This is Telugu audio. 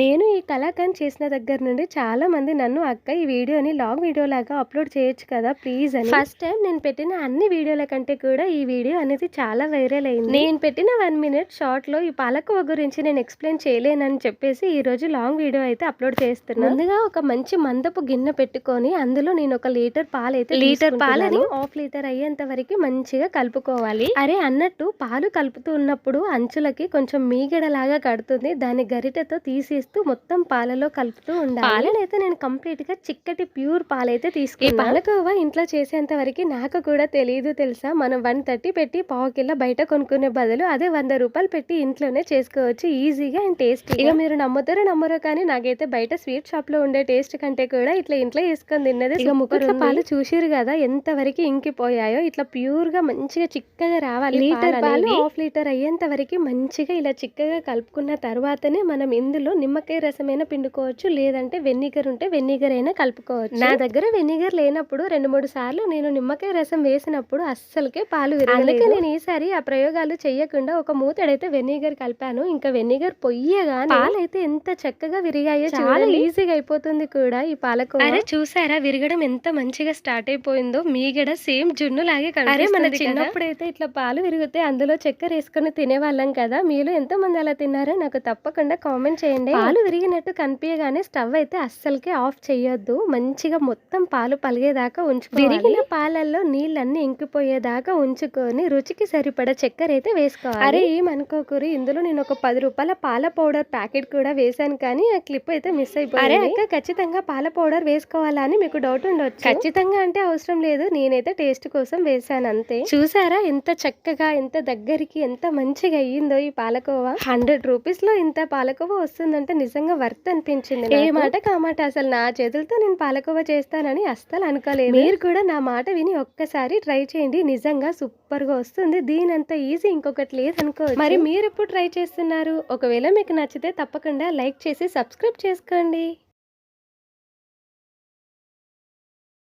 నేను ఈ కళాకాండ్ చేసిన దగ్గర నుండి చాలా మంది నన్ను అక్క ఈ వీడియోని లాంగ్ వీడియో లాగా అప్లోడ్ చేయొచ్చు కదా ప్లీజ్ అని. ఫస్ట్ టైం నేను పెట్టిన అన్ని వీడియోల కంటే కూడా ఈ వీడియో అనేది చాలా వైరల్ అయింది. నేను పెట్టిన వన్ మినిట్ షార్ట్లో ఈ పాలకోవ గురించి నేను ఎక్స్ప్లెయిన్ చేయలేనని చెప్పేసి ఈ రోజు లాంగ్ వీడియో అయితే అప్లోడ్ చేస్తున్నాను ముందుగా ఒక మంచి మందపు గిన్నె పెట్టుకొని అందులో నేను ఒక లీటర్ పాలు అయితే లీటర్ పాలని హాఫ్ లీటర్ అయ్యేంత వరకు మంచిగా కలుపుకోవాలి. అరే అన్నట్టు పాలు కలుపుతూ ఉన్నప్పుడు అంచులకి కొంచెం మీగడలాగా కడుతుంది. దాన్ని గరిటెతో తీసేస్తూ మొత్తం పాలలో కలుపుతూ ఉండాలి. పాలనైతే నేను కంప్లీట్గా చిక్కటి ప్యూర్ పాలైతే తీసుకున్నాను ఈ పాలకోవా ఇంట్లో చేసేంత వరకు నాకు కూడా తెలియదు తెలుసా? మనం వన్ థర్టీ పెట్టి పావు కిలో బయట కొనుక్కునే బదులు అదే వంద రూపాయలు పెట్టి ఇంట్లోనే చేసుకోవచ్చు. ఈజీగా అండ్ టేస్ట్ ఇక మీరు నమ్ముతారో నమ్మరో కానీ నాకైతే బయట స్వీట్ షాప్లో ఉండే టేస్ట్ కంటే కూడా ఇట్లా ఇంట్లో వేసుకొని తిన్నది ఇక ముక్కట్ల పాలు చూసిరు కదా ఎంత వరకు ఇంకిపోయాయో. ఇట్లా ప్యూర్గా మంచిగా చిక్కగా రావాలి లీటర్ పాలు హాఫ్ లీటర్ అయ్యేంత వరకు మంచిగా ఇలా చిక్కగా కలుపుకున్న తర్వాతనే మనం ఇందులో నిమ్మకాయ రసమైనా పిండుకోవచ్చు లేదంటే వెనిగర్ ఉంటే వెనిగర్ అయినా కలుపుకోవచ్చు. నా దగ్గర వెనిగర్ లేనప్పుడు రెండు మూడు సార్లు నేను నిమ్మకాయ రసం వేసినప్పుడు అస్సలకే పాలు విరగలేదు. నేను ఈసారి ఆ ప్రయోగాలు చేయకుండా ఒక మూతడైతే వెనిగర్ కలిపాను. ఇంకా వెనిగర్ పొయ్యగానే పాలైతే ఎంత చక్కగా విరిగాయో చాలా ఈజీగా అయిపోతుంది కూడా ఈ పాలకు అరే చూసారా విరగడం ఎంత మంచిగా స్టార్ట్ అయిపోయిందో. మీగడ సేమ్ జున్ను లాగే అరే మన చిన్నప్పుడైతే ఇట్లా పాలు విరిగితే అందులో చక్కెర వేసుకొని తినేవాళ్ళం కదా. మీలో ఎంత మంది అలా తిన్నారో నాకు తప్పకుండా కామెంట్ చేయండి. పాలు విరిగినట్టు కనిపించగానే స్టవ్ అయితే అస్సలకే ఆఫ్ చేయొద్దు మంచిగా మొత్తం పాలు పలిగేదాకా ఉంచుకోవాలి. విరిగిన పాలల్లో నీళ్ళన్నీ ఇంకిపోయేదాకా ఉంచుకొని రుచికి సరిపడ చక్కెర అయితే వేసుకోవాలి. అరే ఏమనుకోకూరి ఇందులో నేను ఒక పది రూపాయల పాల పౌడర్ ప్యాకెట్ కూడా వేసాను కానీ ఆ క్లిప్ అయితే మిస్ అయిపోయింది. అరే అక్క ఖచ్చితంగా పాల పౌడర్ వేసుకోవాలా అని మీకు డౌట్ ఉండొచ్చు. ఖచ్చితంగా అంటే అవసరం లేదు. నేనైతే టేస్ట్ కోసం వేసాను అంతే. చూసారా ఎంత చక్కగా ఎంత దగ్గరికి ఎంత మంచిగా అయ్యిందో ఈ పాలకోవా? హండ్రెడ్ రూపీస్లో ఇంత పాలకోవా వస్తుందంటే నిజంగా వర్త్ అనిపించింది ఏ మాట కామాట అసలు నా చేతులతో నేను పాలకోవా చేస్తానని అస్సలు అనుకోలేదు. మీరు కూడా నా మాట విని ఒక్కసారి ట్రై చేయండి. నిజంగా సూపర్గా వస్తుంది. దీని అంత ఈజీ ఇంకొకటి లేదనుకో మరి మీరు ఎప్పుడు ట్రై చేస్తున్నారు? ఒకవేళ మీకు నచ్చితే తప్పకుండా లైక్ చేసి సబ్స్క్రైబ్ చేసుకోండి.